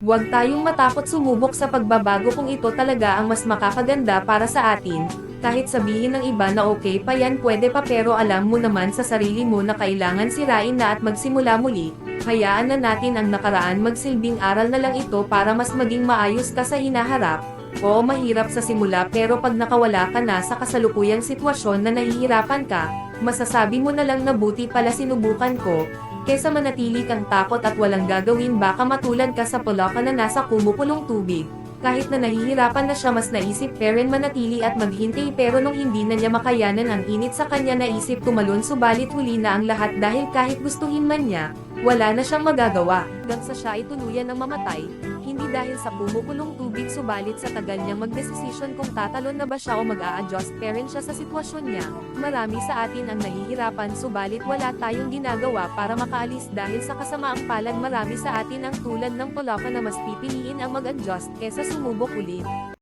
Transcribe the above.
Huwag tayong matakot sumubok sa pagbabago kung ito talaga ang mas makakaganda para sa atin. Kahit sabihin ng iba na okay pa yan pwede pa pero alam mo naman sa sarili mo na kailangan sirain na at magsimula muli. Hayaan na natin ang nakaraan magsilbing aral na lang ito para mas maging maayos ka sa hinaharap. Oo mahirap sa simula pero pag nakawala ka na sa kasalukuyang sitwasyon na nahihirapan ka, masasabi mo na lang na buti pala sinubukan ko, kesa manatili kang takot at walang gagawin baka matulad ka sa pulaka na nasa kumupulong tubig. Kahit na nahihirapan na siya mas naisip pa rin manatili at maghintay pero nung hindi na niya makayanan ang init sa kanya naisip tumalon subalit huli na ang lahat dahil kahit gustuhin man niya, wala na siyang magagawa. Hanggang sa siya ay tuluyan ng mamatay, hindi dahil sa pumukulong tubig subalit sa tagal niyang magdesisyon kung tatalon na ba siya o mag-a-adjust pa rin siya sa sitwasyon niya. Marami sa atin ang nahihirapan subalit wala tayong ginagawa para makaalis dahil sa kasamaang palad marami sa atin ang tulad ng pulaka na mas pipiliin ang mag-adjust kesa sumubok ulit.